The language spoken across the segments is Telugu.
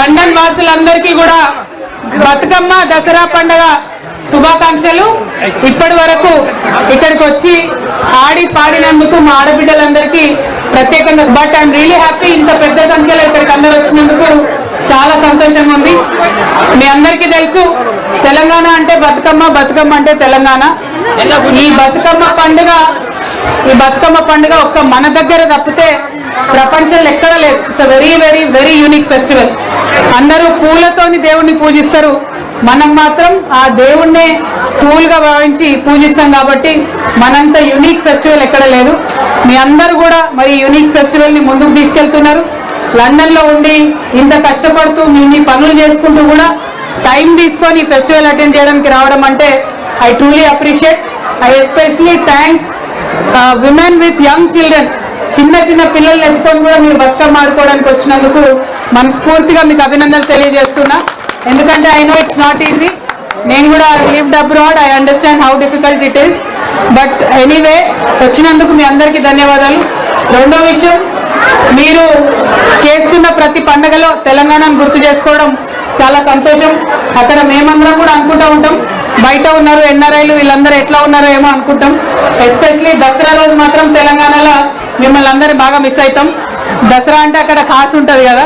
లండన్ వాసులందరికీ కూడా బతుకమ్మ దసరా పండగ శుభాకాంక్షలు. ఇప్పటి వరకు ఇక్కడికి వచ్చి ఆడి పాడినందుకు మా ఆడబిడ్డలందరికీ ప్రత్యేకంగా బట్ ఐఎమ్ రియలీ హ్యాపీ ఇంత పెద్ద సంఖ్యలో ఇక్కడికి అందరు వచ్చినందుకు చాలా సంతోషంగా ఉంది. మీ అందరికీ తెలుసు తెలంగాణ అంటే బతుకమ్మ బతుకమ్మ అంటే తెలంగాణ. ఈ బతుకమ్మ పండుగ ఈ బతుకమ్మ పండుగ ఒక్క మన దగ్గర తప్పితే ప్రపంచంలో ఎక్కడ లేదు. It's very very very unique festival అందరూ పూలతోని దేవుణ్ణి పూజిస్తారు. మనం మాత్రం ఆ దేవుణ్ణే పూలుగా భావించి పూజిస్తాం కాబట్టి మనంత యూనిక్ ఫెస్టివల్ ఎక్కడ లేదు. మీ అందరూ కూడా మరి యూనిక్ ఫెస్టివల్ని ముందుకు తీసుకెళ్తున్నారు. లండన్లో ఉండి ఇంత కష్టపడుతూ మీ మీ పనులు చేసుకుంటూ కూడా టైం తీసుకొని ఫెస్టివల్ అటెండ్ చేయడానికి రావడం అంటే I truly appreciate I especially thank women with young children చిన్న చిన్న పిల్లల్ని ఎత్తుకొని కూడా మీరు బతుకమ్మ ఆడుకోవడానికి వచ్చినందుకు మనస్ఫూర్తిగా మీకు అభినందనలు తెలియజేస్తున్నా. ఎందుకంటే I know it's not easy నేను కూడా lived abroad I understand how difficult it is but anyway వచ్చినందుకు మీ అందరికీ ధన్యవాదాలు. రెండో విషయం మీరు చేస్తున్న ప్రతి పండగలో తెలంగాణను గుర్తు చేసుకోవడం చాలా సంతోషం. అక్కడ మేమందరం కూడా అనుకుంటూ ఉంటాం. బయట ఉన్నారు ఎన్ఆర్ఐలు వీళ్ళందరూ ఎట్లా ఉన్నారో ఏమో అనుకుంటాం. ఎస్పెషలీ దసరా రోజు మాత్రం తెలంగాణలో మిమ్మల్ని అందరూ బాగా మిస్ అవుతాం. దసరా అంటే అక్కడ కాసు ఉంటుంది కదా.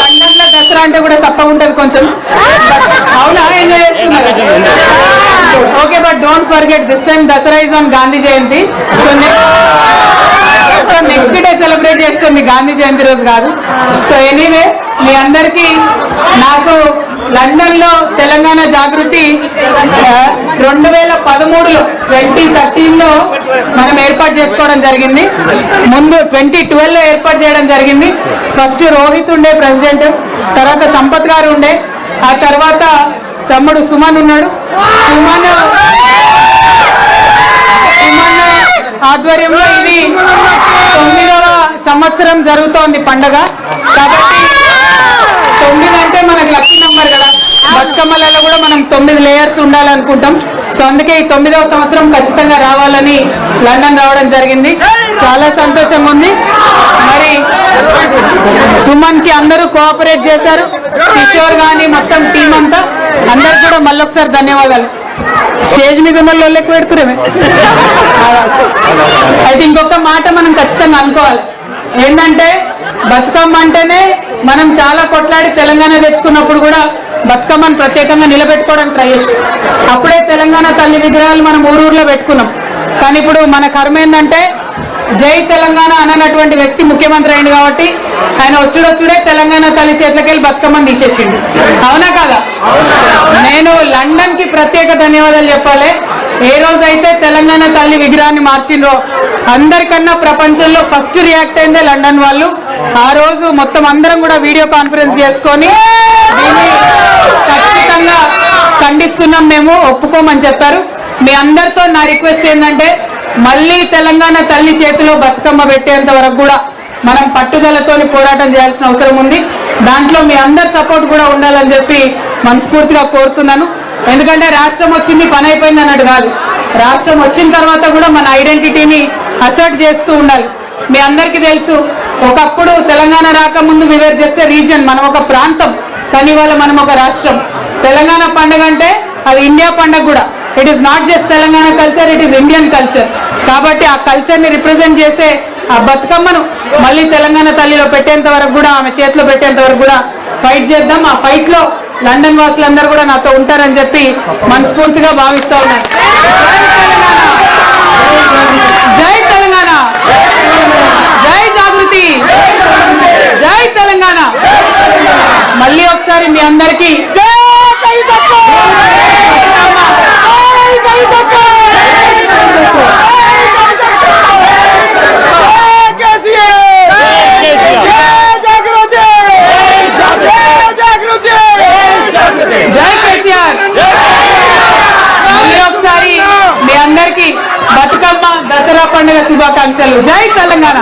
లండన్లో దసరా అంటే కూడా సప్పగా ఉంటుంది కొంచెం. అవునా? ఎంజాయ్ చేస్తున్నారు. Okay but don't forget this time Dasara is on Gandhi Jayanti. So so next day celebrate చేసుకోండి గాంధీ జయంతి రోజు కాదు. సో ఎనీ మీ అందరికీ నాకు లండన్లో తెలంగాణ జాగృతి రెండు వేల పదమూడులో ట్వంటీ థర్టీన్లో మనం ఏర్పాటు చేసుకోవడం జరిగింది. ముందు ట్వంటీ ట్వెల్వ్లో ఏర్పాటు చేయడం జరిగింది. ఫస్ట్ రోహిత్ ఉండే ప్రెసిడెంట్ తర్వాత సంపత్ గారు ఉండే. ఆ తర్వాత తమ్ముడు సుమన్ ఉన్నాడు. సుమన్ సుమన్ ఆధ్వర్యంలో ఇది తొమ్మిదవ సంవత్సరం జరుగుతోంది పండగ. కాబట్టి తొమ్మిది అంటే మనకి లక్కీ నంబర్ కదా. బతుకమ్మలలో కూడా మనం తొమ్మిది లేయర్స్ ఉండాలనుకుంటాం. సో అందుకే ఈ తొమ్మిదవ సంవత్సరం ఖచ్చితంగా రావాలని లండన్ రావడం జరిగింది. చాలా సంతోషం ఉంది. మరి సుమన్కి అందరూ కోఆపరేట్ చేశారు. కిషోర్ కానీ మొత్తం టీం అంతా. అందరు కూడా మళ్ళొకసారి ధన్యవాదాలు. స్టేజ్ మీద ఉన్న వాళ్ళు ఎక్కువ పెడుతురేమే. అయితే ఇంకొక మాట మనం ఖచ్చితంగా అనుకోవాలి. ఏంటంటే బతుకమ్మ అంటేనే మనం చాలా కొట్లాడి తెలంగాణ తెచ్చుకున్నప్పుడు కూడా బతుకమ్మను ప్రత్యేకంగా నిలబెట్టుకోవడానికి ట్రై చేస్తాం అప్పుడే తెలంగాణ తల్లి విగ్రహాలు మనం ఊరూరులో పెట్టుకున్నాం. కానీ ఇప్పుడు మన కర్మ ఏంటంటే జై తెలంగాణ అన్నటువంటి వ్యక్తి ముఖ్యమంత్రి అయింది కాబట్టి ఆయన వచ్చుడొచ్చుడే తెలంగాణ తల్లి చేతులకెళ్ళి బతుకమ్మని తీసేసిండు. అవునా కదా? నేను లండన్కి ప్రత్యేక ధన్యవాదాలు చెప్పాలి. ఏ రోజైతే తెలంగాణ తల్లి విగ్రహాన్ని మార్చిండ్రో అందరికన్నా ప్రపంచంలో ఫస్ట్ రియాక్ట్ అయిందే లండన్ వాళ్ళు. ఆ రోజు మొత్తం అందరం కూడా వీడియో కాన్ఫరెన్స్ చేసుకొని దీన్ని ఖచ్చితంగా ఖండిస్తున్నాం మేము ఒప్పుకోమని చెప్పారు. మీ అందరితో నా రిక్వెస్ట్ ఏంటంటే మళ్ళీ తెలంగాణ తల్లి చేతిలో బతుకమ్మ పెట్టేంత వరకు కూడా మనం పట్టుదలతోని పోరాటం చేయాల్సిన అవసరం ఉంది. దాంట్లో మీ అందరి సపోర్ట్ కూడా ఉండాలని చెప్పి మనస్ఫూర్తిగా కోరుతున్నాను. ఎందుకంటే రాష్ట్రం వచ్చింది పని అయిపోయింది అన్నట్టు కాదు. రాష్ట్రం వచ్చిన తర్వాత కూడా మన ఐడెంటిటీని అసర్ట్ చేస్తూ ఉండాలి. మీ అందరికీ తెలుసు ఒకప్పుడు తెలంగాణ రాకముందు వివేర్ జస్ట్ రీజన్ మనం ఒక ప్రాంతం. కానీ ఇవాళ మనం ఒక రాష్ట్రం. తెలంగాణ పండుగ అంటే అది ఇండియా పండుగ కూడా. It is not just Telangana culture it is Indian culture కాబట్టి ఆ కల్చర్ని రిప్రజెంట్ చేసే ఆ బతుకమ్మను మళ్ళీ తెలంగాణ తల్లిలో పెట్టేంత వరకు కూడా ఆమె చేతిలో పెట్టేంత వరకు కూడా ఫైట్ చేద్దాం. ఆ ఫైట్లో లండన్ వాసులందరూ కూడా నాతో ఉంటారని చెప్పి మనస్ఫూర్తిగా భావిస్తా ఉన్నాను జై తెలంగాణ. జై జాగృతి. జై తెలంగాణ. మళ్ళీ ఒకసారి మీ అందరికీ శుభాకాంక్షలు. జై తెలంగాణ.